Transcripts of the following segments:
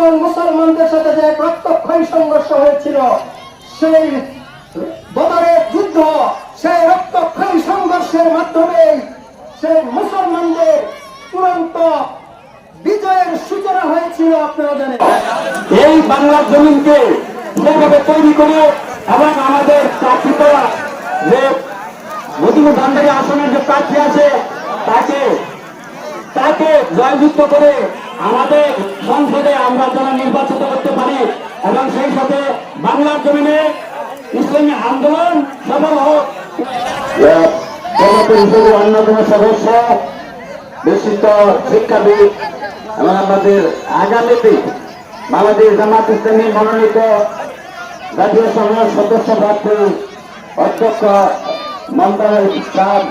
এবং মুসলমানদের সাথে যে রক্তক্ষয়ী সংঘর্ষ হয়েছিল, সেই বদরের যুদ্ধ, সেই রক্তক্ষয়ী সংঘর্ষের মাধ্যমে সেই মুসলমানদের চূড়ান্ত বিজয়ের সূচনা হয়েছিল, আপনারা জানেন। এই বাংলার জমিনকে সেভাবে তৈরি করে এবং আমাদের প্রার্থী করা যে মধুমু ভান্ডারী আসনের যে প্রার্থী আছে, তাকে তাকে জয়যুক্ত করে আমাদের সংসদে আমরা যেন নির্বাচিত করতে পারি এবং সেই সাথে বাংলার জমিনে ইসলামী আন্দোলন সফল হোক। জনপ্রিয় অন্যতম সদস্য, বিশিষ্ট শিক্ষাবিদ এবং আমাদের আগামীতে বাংলাদেশ জামাত ইসলামী মনোনীত জাতীয় সংসদ সদস্য প্রার্থী অধ্যক্ষ মন্ত্রণালয় সাহেব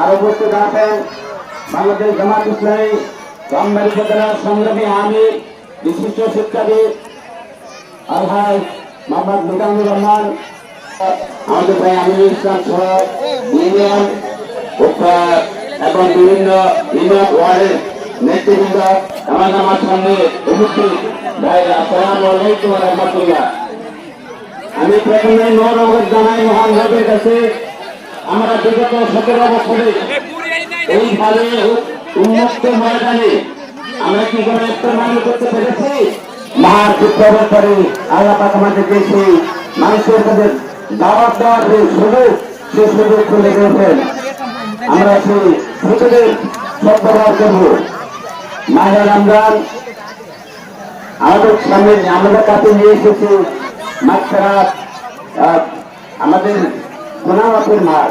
আরও উপস্থিত আছেন বাংলাদেশ জামাত ইসলামী সংগ্রামী আমি বিশিষ্ট শিক্ষাবিদ আলহাজ মোহাম্মদ মিজানুর রহমান, আমাদের ভাই আমিনুল ইসলাম ইউনিয়ন এবং বিভিন্ন ইউনিয়ন ওয়ার্ডের নেতৃবৃন্দ আমার আমার সামনে উপস্থিত। ভাই, আসসালামু ওয়া আমি প্রথমে অবগত জানাই মহান রবের কাছে, আমরা বিগত সতেরো বছরে এইভাবে উন্মুক্ত ময়দানে আমরা কি কোনো একটা করতে পেরেছি? মহান বিপ্লবের পরে আল্লাহ পাক আমাদেরকে সেই মানুষের কাছে দাওয়াত দেওয়ার যে সুযোগ, সেই সুযোগ খুলে গেছেন আমরা সেই সুযোগের সদ্ব্যবহার করব। মাহের রমজান আমাদের সামনে আমাদের কাছে নিয়ে এসেছে মাছরাত আমাদের গুণামাতের মাঠ।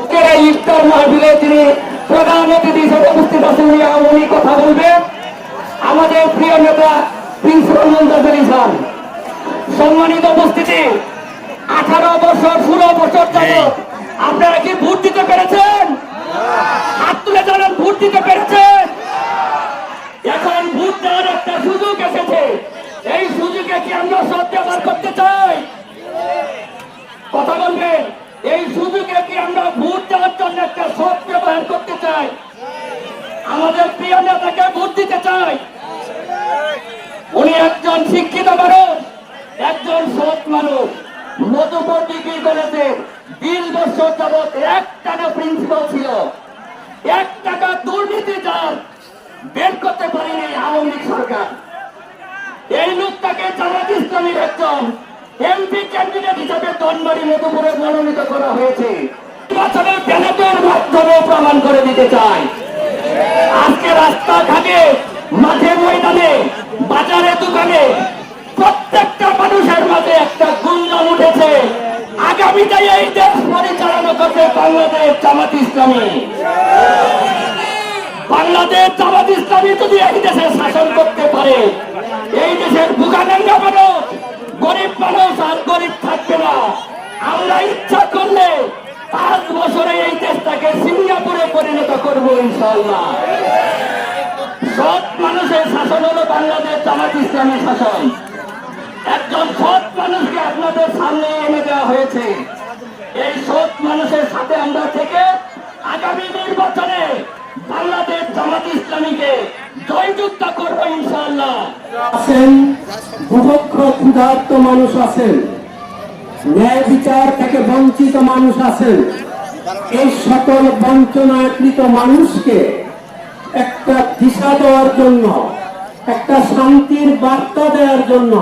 আজকের এই ইফতার মাহফিলে তিনি প্রধান অতিথি হিসেবে উপস্থিত আছেন উনি কথা বলবেন। আমাদের প্রিয় নেতা প্রিন্সিপাল মমতাজ স্যার সম্মানিত উপস্থিতি আঠারো বছর ষোলো বছর যাবত আপনারা কি ভোট দিতে পেরেছেন? হাত তুলে জানান ভোট দিতে পেরেছেন এখন ভোট দেওয়ার একটা সুযোগ এসেছে এই সুযোগে কি আমরা সব ব্যবহার করতে চাই কথা বলবেন এই সুযোগে কি আমরা ভোট দেওয়ার জন্য একটা সৎ ব্যবহার করতে চাই আমাদের প্রিয় নেতাকে ভোট দিতে চাই উনি একজন শিক্ষিত মানুষ, একজন সৎ মানুষ। মধুপুর ডিগ্রি কলেজে বিশ বছর যাবৎ এক টাকা প্রিন্সিপাল ছিল। এক টাকা দুর্নীতি যার বের করতে পারেনি আওয়ামী লীগ সরকার। এই লোকটাকে জামাত ইসলামীর একজন এমপি ক্যান্ডিডেট হিসেবে দনবাড়ি মধুপুরে মনোনীত করা হয়েছে। নির্বাচনের ব্যালটের মাধ্যমে প্রমাণ করে দিতে চাই। আজকে রাস্তাঘাটে, মাঠে ময়দানে বাজারে দোকানে প্রত্যেকটা মানুষের মাঝে একটা গুঞ্জন উঠেছে। আগামীতে এই দেশ পরিচালনা করবে বাংলাদেশ জামাত ইসলামী। বাংলাদেশ জামাত ইসলামী যদি এই দেশে শাসন করতে পারে, এই দেশের বুকানাঙ্গা মানুষ গরিব মানুষ আর গরিব থাকবে না। আমরা ইচ্ছা করলে পাঁচ বছরে এই দেশটাকে সিঙ্গাপুরে পরিণত করব ইনশাল্লাহ শাসন হলো বাংলাদেশ জামাত ইসলামের শাসন। একজন সৎ মানুষকে আপনাদের সামনে এনে দেওয়া হয়েছে। এই সৎ মানুষের সাথে আমরা থেকে আগামী নির্বাচনে বাংলাদেশ জামাত ইসলামীকে জয়যুক্ত করব ক্ষুধার্ত মানুষ আছেন। ন্যায় বিচার থেকে বঞ্চিত মানুষ আছেন। এই সকল বঞ্চনাকৃত মানুষকে একটা দিশা দেওয়ার জন্য একটা শান্তির বার্তা দেওয়ার জন্য,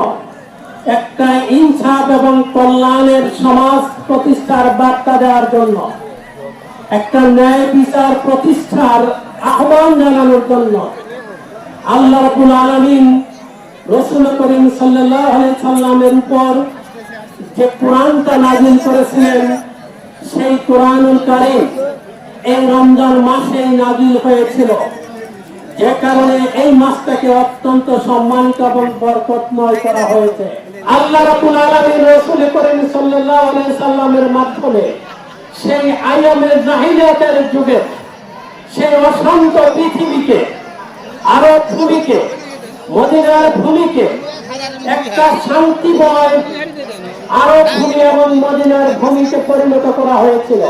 একটা ইনসাফ এবং কল্যাণের সমাজ প্রতিষ্ঠার বার্তা দেওয়ার জন্য, একটা ন্যায় বিচার প্রতিষ্ঠার আহ্বান জানানোর জন্য, আল্লাহ রাব্বুল আলামিন রসুল করিম আলাইহি সাল্লামের উপর যে কোরআনটা নাজিল করেছিলেন, সেই কোরআনুল কারীম এই রমজান মাসেই নাজিল হয়েছিল। যে কারণে এই মাসটাকে অত্যন্ত সম্মানিত এবং বরকতময় করা হয়েছে। আল্লাহ রাব্বুল আলামিন রাসূল সাল্লাল্লাহু আলাইহি সাল্লামের মাধ্যমে সেই আয়ামের জাহিলিয়াতের যুগে সেই অশান্ত পৃথিবীকে আরব ভূমিকে মদিনার ভূমিকে একটা শান্তিময় আরব ভূমি এবং মদিনার ভূমিকে পরিণত করা হয়েছিল।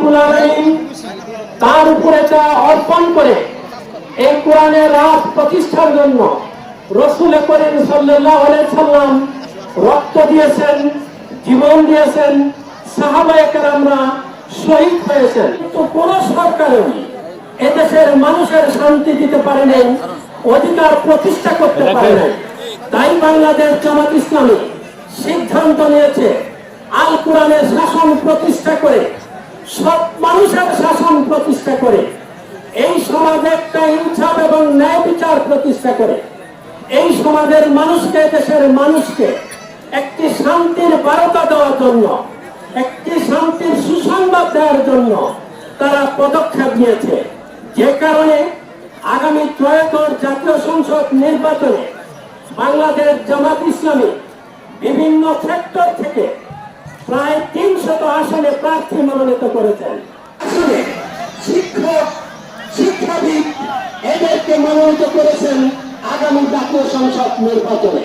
কুলালাইন তার উপরে তা অর্পণ করে এই কোরআনের রাত প্রতিষ্ঠার জন্য রসুল সাল্লাল্লাহু আলাইহি সাল্লাম রক্ত দিয়েছেন জীবন দিয়েছেন সাহাবায়ে কেরামরা শহীদ হয়েছেন। তো কোন সরকারও এদেশের মানুষের শান্তি দিতে পারে নাই অধিকার প্রতিষ্ঠা করতে পারে নাই। তাই বাংলাদেশ জামাত ইসলামী সিদ্ধান্ত নিয়েছে আল কোরআনের শাসন প্রতিষ্ঠা করে সব মানুষের শাসন প্রতিষ্ঠা করে। এই সমাজে একটা ইনসাফ এবং ন্যায় বিচার প্রতিষ্ঠা করে। এই সমাজের মানুষকে, দেশের মানুষকে একটি শান্তির বার্তা দেওয়ার জন্য, একটি শান্তির সুসংবাদ দেওয়ার জন্য তারা পদক্ষেপ নিয়েছে। যে কারণে আগামী ত্রয়োদশ জাতীয় সংসদ নির্বাচনে বাংলাদেশ জামাত ইসলামী বিভিন্ন সেক্টর থেকে প্রায় তিনশত আসনে প্রার্থী মনোনীত করেছেন। আসলে শিক্ষক, শিক্ষাবিদ এদেরকে মনোনীত করেছেন আগামী জাতীয় সংসদ নির্বাচনে।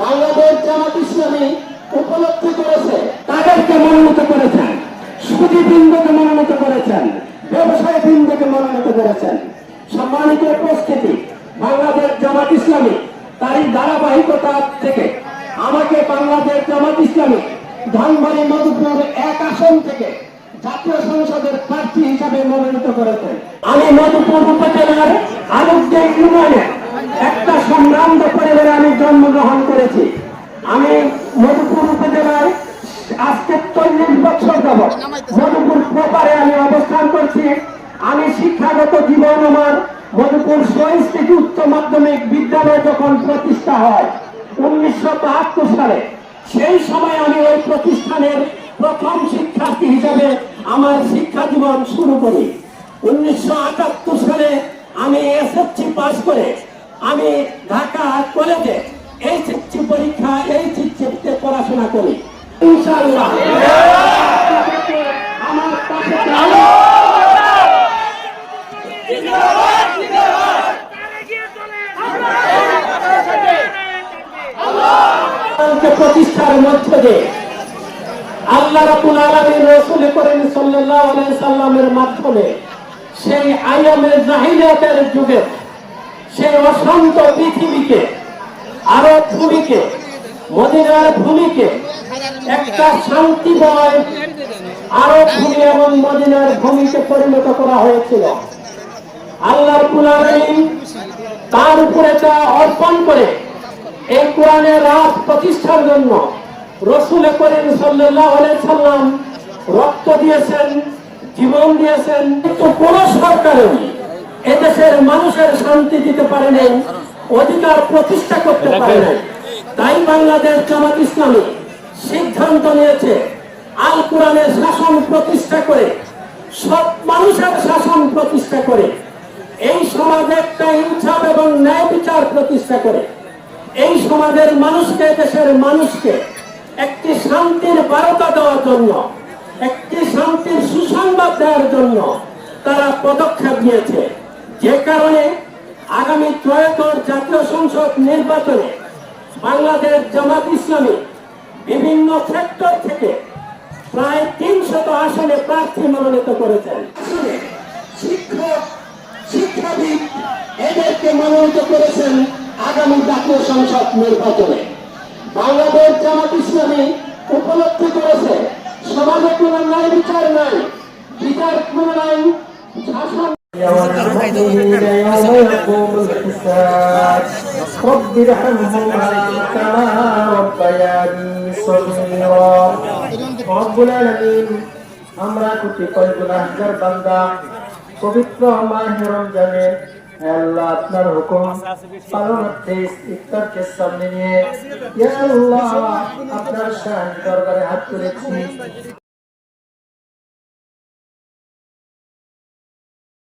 বাংলাদেশ জামাত ইসলামী উপলব্ধি করেছে, তাদেরকে মনোনীত করেছেন সুদীবৃন্দকে মনোনীত করেছেন ব্যবসায়ী বৃন্দকে মনোনীত করেছেন। সম্মানিত উপস্থিতি, বাংলাদেশ জামাত ইসলামী তারই ধারাবাহিকতা থেকে আমাকে বাংলাদেশ জামাত ইসলামী ধনবাড়ি মধুপুর এক আসন থেকে জাতীয় সংসদের প্রার্থী হিসাবে মনোনীত করেছেন। আমি মধুপুর উপজেলার আলোকজা ইউনিয়নে একটা সম্ভ্রান্ত পরিবারে আমি জন্মগ্রহণ করেছি। আমি মধুপুর উপজেলায় আজকে চল্লিশ বছর যাব মধুপুর প্রপারে আমি অবস্থান করছি। আমি শিক্ষাগত জীবন আমার মধুপুর সহিষ্ঠিত উচ্চ মাধ্যমিক বিদ্যালয় যখন প্রতিষ্ঠা হয়, উনিশশো বাহাত্তর সালে, সেই সময় আমি ওই প্রতিষ্ঠানের প্রথম শিক্ষার্থী হিসাবে আমার শিক্ষা জীবন শুরু করি উনিশশো আটাত্তর সালে আমি এসএসসি পাশ করে আমি ঢাকা কলেজে এইচএসসি পরীক্ষা এইচএসসিতে পড়াশোনা করি প্রতিষ্ঠার মধ্য দিয়ে আল্লাহ রাব্বুল আলামিন রাসূল সাল্লাল্লাহু আলাইহি সাল্লামের মাধ্যমে সেই আয়ামের জাহিলিয়াতের যুগে, সেই অশান্ত পৃথিবীকে, আরব ভূমিকে, মদিনার ভূমিকে একটা শান্তিময় আরব ভূমি এবং মদিনার ভূমিকে পরিণত করা হয়েছিল। আল্লাহ আলামিন তার উপরে তা অর্পণ করে এই কোরআনের রাত প্রতিষ্ঠার জন্য রসুল করিম সাল্লাল্লাহু সাল্লাম রক্ত দিয়েছেন জীবন দিয়েছেন কিন্তু কোন সরকারও এদেশের মানুষের শান্তি দিতে পারে নাই অধিকার প্রতিষ্ঠা করতে পারে নাই। তাই বাংলাদেশ জামাত ইসলামী সিদ্ধান্ত নিয়েছে আল কোরআনের শাসন প্রতিষ্ঠা করে সব মানুষের শাসন প্রতিষ্ঠা করে এই সমাজে একটা ইনসাফ এবং ন্যায় বিচার প্রতিষ্ঠা করে এই সমাজের মানুষকে দেশের মানুষকে একটি শান্তির বার্তা দেওয়ার জন্য, একটি শান্তির সুসংবাদ দেওয়ার জন্য তারা পদক্ষেপ নিয়েছে। যে কারণে আগামী ত্রয়োদশ জাতীয় সংসদ নির্বাচনে বাংলাদেশ জামাত ইসলামী বিভিন্ন সেক্টর থেকে প্রায় তিনশত আসনে প্রার্থী মনোনীত করেছেন। শিক্ষক, শিক্ষাবিদ এদেরকে মনোনীত করেছেন আগামী জাতীয় সংসদ নির্বাচনে। বাংলাদেশ জামাত ইসলামী উপলব্ধি করেছে সমাজে কোনো ন্যায় বিচার নাই বিচার কোনো নাই শাসন والمؤمنين يوم يقوم الحساب رب ارحمهما كما ربياني صغيرا رب العالمين আমরা কোটি কয় গুনাহগার বান্দা পবিত্র মাহে রমজানে হে আল্লাহ আপনার হুকুম পালনার্থে ইফতারকে সামনে নিয়ে। আল্লাহ আপনার শান দরবারে হাত তুলেছি।